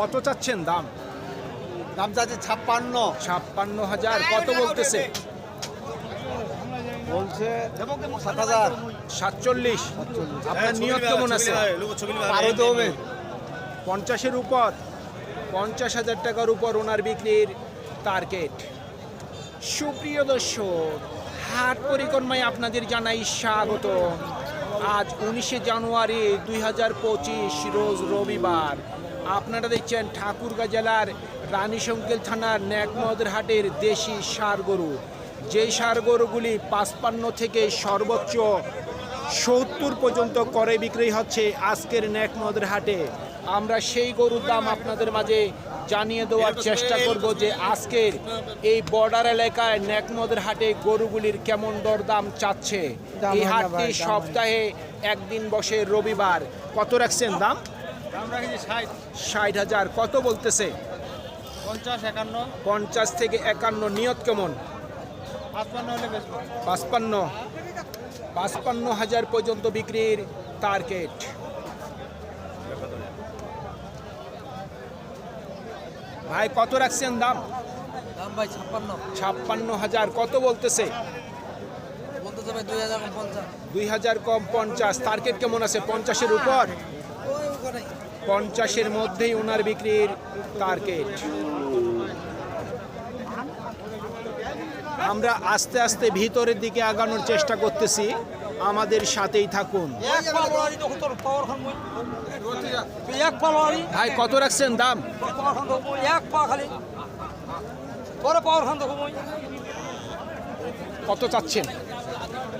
কত চাচ্ছেন দাম? দাম চাচ্ছে ছাপ্পান্ন। ছাপ্পান্ন হাজার। কত বলতেছে? বলছে সাত হাজার। সাতচল্লিশ। আপনার নিয়ত কেমন আছে? হবে। পঞ্চাশের উপর পঞ্চাশ হাজার টাকার উপর ওনার বিক্রির টার্গেট সুপ্রিয় দর্শক হাট পরিক্রমায় আপনাদের জানাই স্বাগত আজ উনিশে জানুয়ারি দুই হাজার পঁচিশ রোজ রবিবার। আপনারা দেখছেন ঠাকুরগাঁ জেলার রানীশঙ্কেল থানার ন্যাকমদের হাটের দেশি সার গরু। যেই সার গরুগুলি পাঁচপান্ন থেকে সর্বোচ্চ সত্তর পর্যন্ত করে বিক্রি হচ্ছে আজকের ন্যাকমদের হাটে। আমরা সেই গরুর দাম আপনাদের মাঝে জানিয়ে দেওয়ার চেষ্টা করব যে আজকের এই বর্ডার এলাকায় ন্যাকমদের হাটে গরুগুলির কেমন দরদাম চাচ্ছে। এই হাটটি। সপ্তাহে একদিন বসে রবিবার। কত রাখছেন দাম? ষাট। ষাট হাজার কত বলতেছে? পঞ্চাশ একান্ন। পঞ্চাশ থেকে একান্ন নিয়ত কেমন? পাঁচপান্ন পাঁচপান্ন। হাজার পর্যন্ত বিক্রির টার্গেট। ভাই কত রাখছেন দাম? দাম ভাই ছাপ্পান্ন। ছাপ্পান্ন হাজার কত বলতেছে? দুই হাজার পঞ্চাশ। দুই হাজার কম পঞ্চাশ। টার্গেট কেমন আছে পঞ্চাশের উপর? পঞ্চাশের মধ্যেই ওনার বিক্রির টার্গেট আমরা আস্তে আস্তে ভিতরের দিকে আগানোর চেষ্টা করতেছি। আমাদের সাথেই থাকুন। ভাই কত রাখছেন দাম? কত চাচ্ছেন?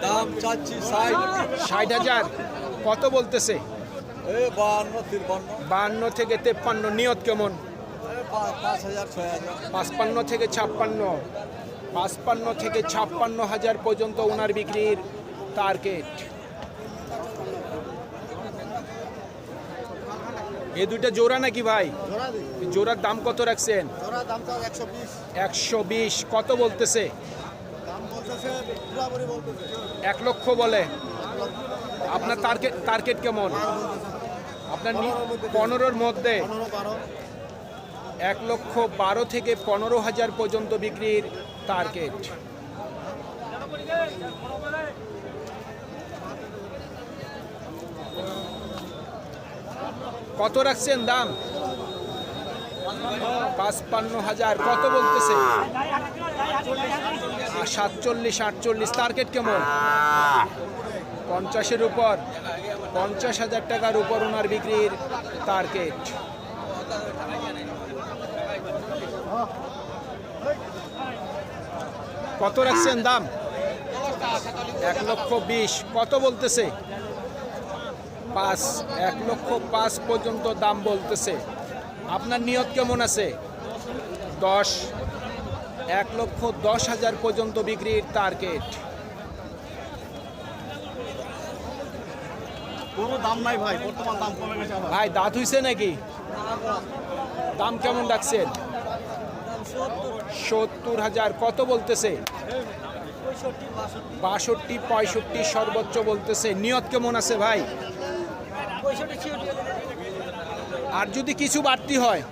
দাম চাচ্ছি ষাট। ষাট হাজার। কত বলতেছে? বাহান্ন থেকে তেপ্পান্ন নিয়ত কেমন? পাঁচপান্ন থেকে ছাপ্পান্ন। পাঁচপান্ন থেকে ছাপ্পান্ন হাজার পর্যন্ত ওনার বিক্রির টার্গেট এ দুইটা জোড়া নাকি ভাই? জোড়া জোড়ার দাম কত রাখছেন? একশো বিশ। কত বলতেছে? এক লক্ষ বলে। আপনার টার্গেট টার্গেট কেমন? আপনার পনেরোর মধ্যে এক লক্ষ বারো থেকে পনেরো হাজার পর্যন্ত বিক্রির টার্গেট। কত রাখছেন দাম? পাঁচপান্ন হাজার। কত বলতেছে? সাতচল্লিশ, আটচল্লিশ। টার্গেট কেমন? পঞ্চাশের উপর, পঞ্চাশ হাজার টাকার উপর ওনার বিক্রির টার্গেট। কত রাখছেন দাম? এক লক্ষ বিশ, কত বলতেছে? পাঁচ, এক লক্ষ পাঁচ পর্যন্ত দাম বলতেছে। আপনার নিয়ত কেমন আছে? দশ, এক লক্ষ দশ হাজার পর্যন্ত বিক্রির টার্গেট। দাম নাই ভাই, বর্তমান দাম কমে গেছে ভাই, দাঁত হইছে নাকি? দাম কেমন রাখছেন সত্তর হাজার, কত বলতেছে? বাষট্টি, পঁয়ষট্টি, সর্বোচ্চ বলতেছে। নিয়ত কেমন আছে ভাই? আর যদি কিছু বাড়তি হয়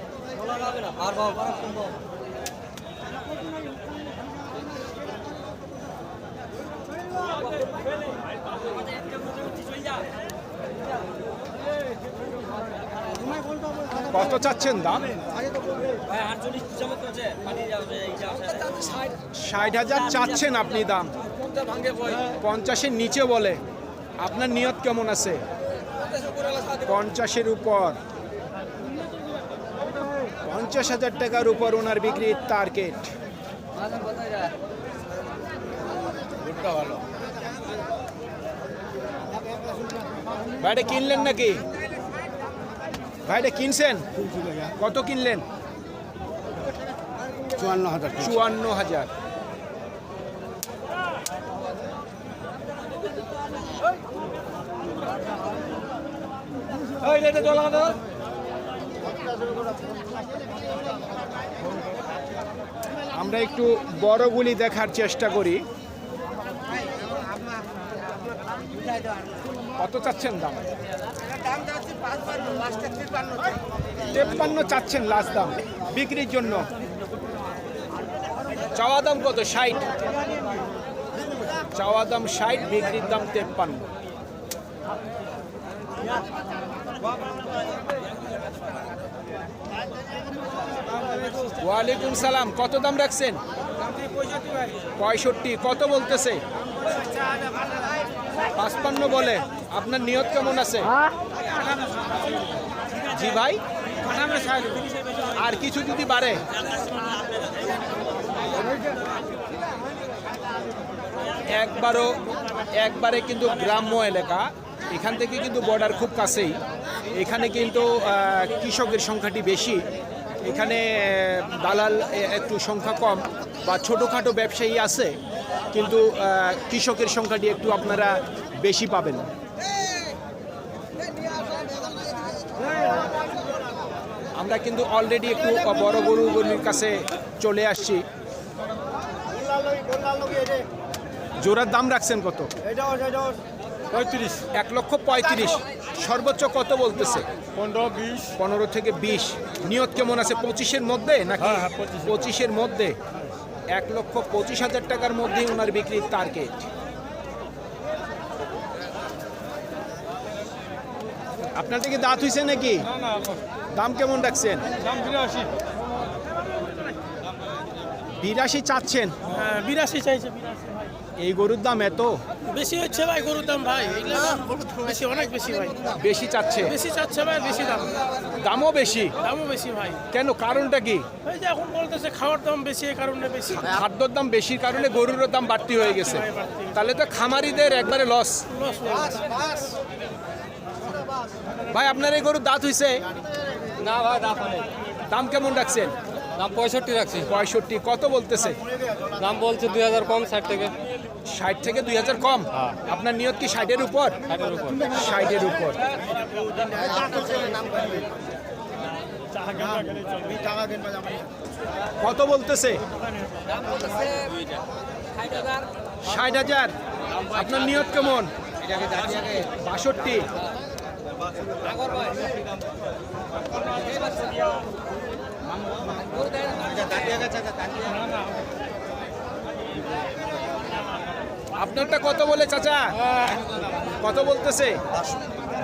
বলা যাবে না আর বাবা সম্ভব কত চাচ্ছেন দাম ষাট হাজার চাচ্ছেন আপনি দাম পঞ্চাশের নিচে বলে। আপনার নিয়ত কেমন আছে? পঞ্চাশের উপর। পঞ্চাশ হাজার টাকার উপর ওনার বিক্রির টার্গেট। ভাইটা কিনলেন নাকি? ভাইটা কিনছেন? কত কিনলেন? চুয়ান্ন হাজার। চুয়ান্ন হাজার আমরা একটু বড়গুলি দেখার চেষ্টা করি। কত চাচ্ছেন দাম? তেপ্পান্ন চাচ্ছেন লাস্ট দাম, বিক্রির জন্য। চাওয়া দাম কত? ষাট। চাওয়া দাম ষাট, বিক্রির দাম তেপ্পান্ন। ওয়ালাইকুম সালাম, কত দাম রাখছেন? পঁয়ষট্টি, কত বলতেছে? পাঁচপান্ন বলে। আপনার নিয়ত কেমন আছে? জি ভাই। আর কিছু যদি বাড়ে? একবারও একবারে কিন্তু গ্রাম্য এলাকা। এখান থেকে কিন্তু বর্ডার খুব কাছেই। এখানে কিন্তু কৃষকের সংখ্যাটি বেশি। এখানে দালাল একটু সংখ্যা কম বা ছোটোখাটো ব্যবসায়ী আছে। কিন্তু কৃষকের সংখ্যাটি একটু আপনারা বেশি পাবেন। আমরা কিন্তু অলরেডি একটু বড় গরুগুলির কাছে চলে আসছি। জোড়ার দাম রাখছেন কত? পঁয়ত্রিশ। এক লক্ষ পঁয়ত্রিশ। সর্বোচ্চ কত বলতেছে? পনেরো বিশ। পনেরো থেকে বিশ। নিয়ত কেমন আছে? পঁচিশের মধ্যে নাকি? হ্যাঁ, হ্যাঁ, 25 পঁচিশের মধ্যে। এক লক্ষ পঁচিশ হাজার টাকার মধ্যেই ওনার বিক্রির টার্গেট আপনার থেকে দাঁত হয়েছে নাকি? না না দাম কেমন রাখছেন? দাম বিরাশি। চাচ্ছেন? হ্যাঁ বিরাশি চাইছে এই গরুর দাম এত? বেশি হচ্ছে ভাই গরুর দাম ভাই। বেশি অনেক বেশি ভাই। বেশি চাচ্ছে? বেশি চাচ্ছে ভাই বেশি দাম। দামও বেশি? দামও বেশি ভাই। কেন কারণটা কি? ওই যে এখন বলতেছে খাওয়ার দাম বেশি এই কারণে বেশি। খাদ্যর দাম বেশির কারণে গরুর দাম বাড়তি হয়ে গেছে। তাহলে তো খামারিদের একবারে লস লস। ভাই আপনার এই গরুর দাঁত হইছে? না ভাই নেই দাম কেমন রাখছেন? দাম পঁয়ষট্টি রাখছি। পঁয়ষট্টি কত বলতেছে? দাম বলছে দুই হাজার কম ষাট থেকে। ষাট থেকে দুই হাজার কম? আপনার নিয়ত কি ষাটের উপর? ষাটের উপর। ষাটের উপর। কত বলতেছে? ষাট হাজার। আপনার নিয়ত কেমন? বাষট্টি। আপনারটা কত বলে চাচা? কত বলতেছে?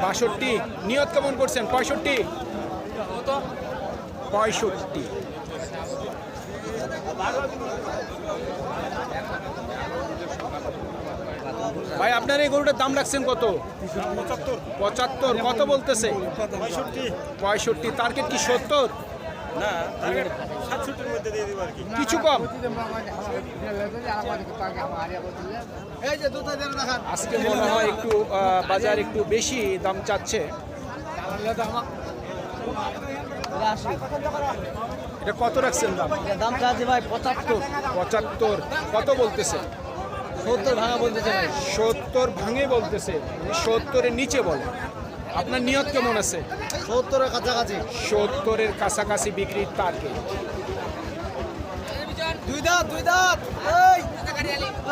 বাষট্টি। নিয়ত কেমন করছেন? পঁয়ষট্টি? পঁয়ষট্টি। ভাই আপনার এই গরুটার দাম রাখছেন কত? পঁচাত্তর। কত বলতেছে? পঁয়ষট্টি। টার্গেট কি সত্তর? কিছু কম? এই যে দুটো দেন দেখান। আজকে মনে হয় একটু বাজার একটু বেশি দাম চাচ্ছে। এটা কত রাখছেন দাম? দাম চাচ্ছি ভাই পঁচাত্তর। পঁচাত্তর কত বলতেছে? সত্তর ভাঙা বলতেছে সত্তর ভাঙে বলতেছে সত্তরের নিচে বলে। আপনার নিয়ত কেমন আছে? সত্তরের কাছাকাছি। সত্তরের কাছাকাছি বিক্রির টার্গেট দুই দাঁত দুই দাঁত। এই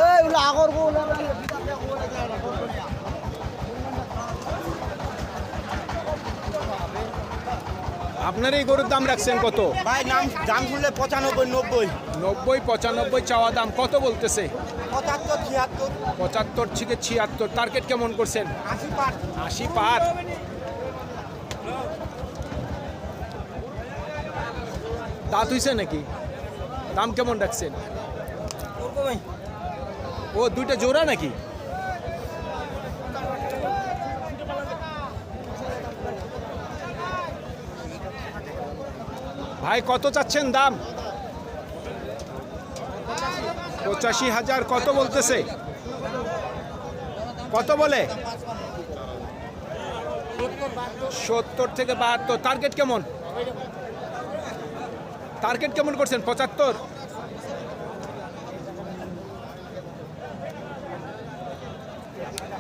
এই আগর আপনার এই গরুর দাম রাখছেন কত? ভাই নাম দাম শুনলে পঁচানব্বই নব্বই। নব্বই পঁচানব্বই চাওয়া দাম কত বলতেছে? পঁচাত্তর ছিয়াত্তর। পঁচাত্তর থেকে ছিয়াত্তর। টার্গেট কেমন করছেন? আশি পার। আশি পার। দাঁত হইছে নাকি? দাম কেমন রাখছেন? ও দুইটা জোড়া নাকি? ভাই কত চাচ্ছেন দাম? পঁচাশি হাজার কত বলতেছে? কত বলে? সত্তর থেকে বাহাত্তর। টার্গেট কেমন? টার্গেট কেমন করছেন? পঁচাত্তর?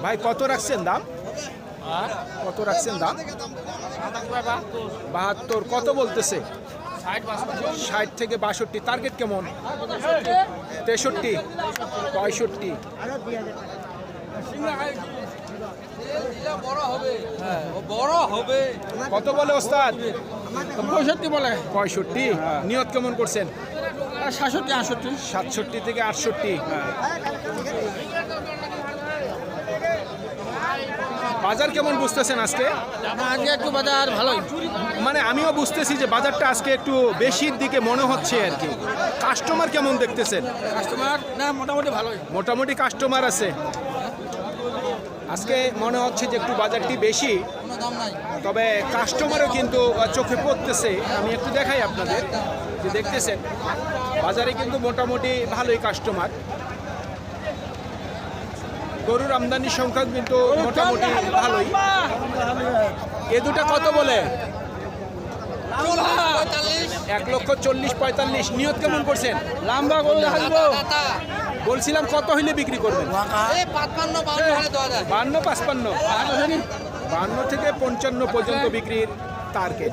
ভাই, কত রাখছেন দাম? কত রাখছেন দাম? বাহাত্তর। কত বলতেছে? ষাট থেকে বাষট্টি। টার্গেট কেমন? তেষট্টি। পঁয়ষট্টি। কত বলে ওস্তাদ? পঁয়ষট্টি বলে। পঁয়ষট্টি। নিয়ত কেমন করছেন? সাতষট্টি আটষট্টি। সাতষট্টি থেকে আটষট্টি। বাজার কেমন বুঝতেছেন আজকে? আজকে একটু বাজার ভালোই। মানে আমিও বুঝতেছি যে বাজারটা আজকে একটু বেশির দিকে মনে হচ্ছে আর কি। কাস্টমার কেমন দেখতেছেন? কাস্টমার না মোটামুটি ভালোই। মোটামুটি কাস্টমার আছে। আজকে মনে হচ্ছে যে একটু বাজারটি বেশি। তবে কাস্টমারও কিন্তু চোখে পড়তেছে। আমি একটু দেখাই আপনাদের। যে দেখতেছেন বাজারে কিন্তু মোটামুটি ভালোই কাস্টমার। গরুর আমদানির সংখ্যা কিন্তু মোটামুটি ভালোই। এ দুটা কত বলে? এক লক্ষ চল্লিশ পঁয়তাল্লিশ। নিয়ত কেমন করছেন? লাম্বা গরু বলছিলাম কত হইলে বিক্রি করবেন? বান্ন পাঁচপান্ন? বান্ন থেকে পঞ্চান্ন পর্যন্ত বিক্রির টার্গেট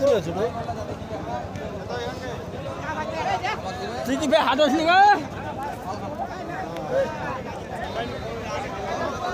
তুই কি হাট আসলি